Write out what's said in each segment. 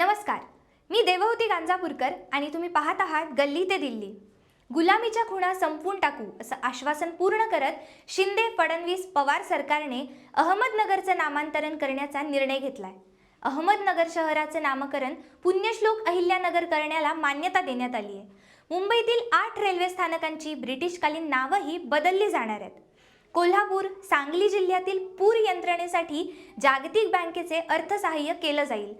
नमस्कार. मी देवहूती गांजापूरकर आणि तुम्ही पाहत आहात गल्ली ते दिल्ली. गुलामीच्या खुणा संपवून टाकू असं आश्वासन पूर्ण करत शिंदे फडणवीस पवार सरकारने अहमदनगरचं नामांतरण करण्याचा निर्णय घेतलाय. अहमदनगर शहराचं नामकरण पुण्यश्लोक अहिल्यानगर करण्याला मान्यता देण्यात आली आहे. मुंबईतील आठ रेल्वे स्थानकांची ब्रिटिशकालीन नावंही बदलली जाणार आहेत. कोल्हापूर सांगली जिल्ह्यातील पूर यंत्रणेसाठी जागतिक बँकेचे अर्थसहाय्य केलं जाईल.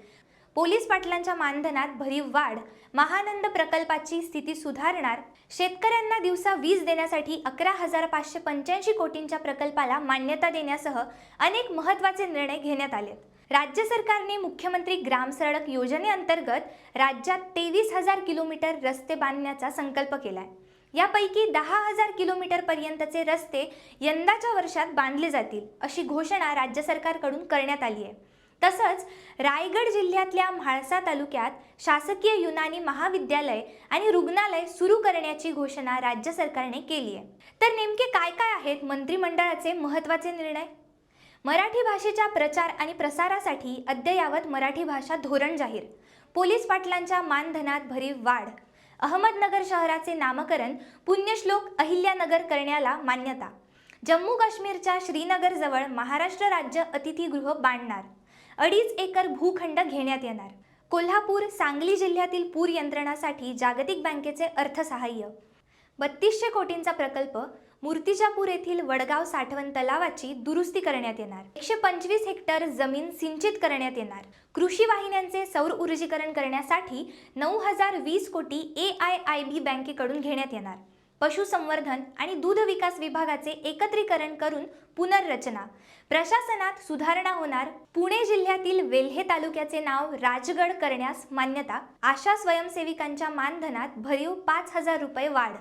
पोलीस पाटलांच्या मानधनात भरीव वाढ महानंद प्रकल्पाची स्थिती सुधारणार शेतकऱ्यांना दिवसा वीज देण्यासाठी अकरा हजार पाचशे पंच्याऐंशी कोटींच्या प्रकल्पाला मान्यता देण्यासह अनेक महत्त्वाचे निर्णय घेण्यात आले राज्य सरकारने मुख्यमंत्री ग्राम सडक योजनेअंतर्गत राज्यात तेवीस हजार किलोमीटर रस्ते बांधण्याचा संकल्प केलाय. यापैकी दहा हजार किलोमीटर पर्यंतचे रस्ते यंदाच्या वर्षात बांधले जातील अशी घोषणा राज्य सरकारकडून करण्यात आली आहे. तसंच रायगड जिल्ह्यातल्या म्हाळसा तालुक्यात शासकीय युनानी महाविद्यालय आणि रुग्णालय सुरू करण्याची घोषणा राज्य सरकारने केली आहे. तर नेमके काय काय आहेत मंत्रिमंडळाचे महत्त्वाचे निर्णय? मराठी भाषेच्या प्रचार आणि प्रसारासाठी अद्ययावत मराठी भाषा धोरण जाहीर. पोलीस पाटलांच्या मानधनात भरीव वाढ. अहमदनगर शहराचे नामकरण पुण्यश्लोक अहिल्यानगर करण्याला मान्यता. जम्मू काश्मीरच्या श्रीनगरजवळ महाराष्ट्र राज्य अतिथीगृह बांधणार. अडीच एकर भूखंड घेण्यात येणार. कोल्हापूर सांगली जिल्ह्यातील पूर यंत्रणासाठी जागतिक बँकेचे अर्थसहाय्य. बत्तीसशे कोटींचा प्रकल्प मूर्तिजापूर येथील वडगाव साठवण तलावाची दुरुस्ती करण्यात येणार. एकशे पंचवीस हेक्टर जमीन सिंचित करण्यात येणार. कृषी वाहिन्यांचे सौर ऊर्जीकरण करण्यासाठी नऊ हजार वीस कोटी ए आय आय बी बँकेकडून घेण्यात येणार. पशुसंवर्धन आणि दूध विकास विभागाचे एकत्रीकरण करून पुनर्रचना. प्रशासनात सुधारणा होणार. पुणे जिल्ह्यातील वेल्हे तालुक्याचे नाव राजगड करण्यास मान्यता. आशा स्वयंसेविकांच्या मानधनात भरीव पाच हजार रुपये वाढ.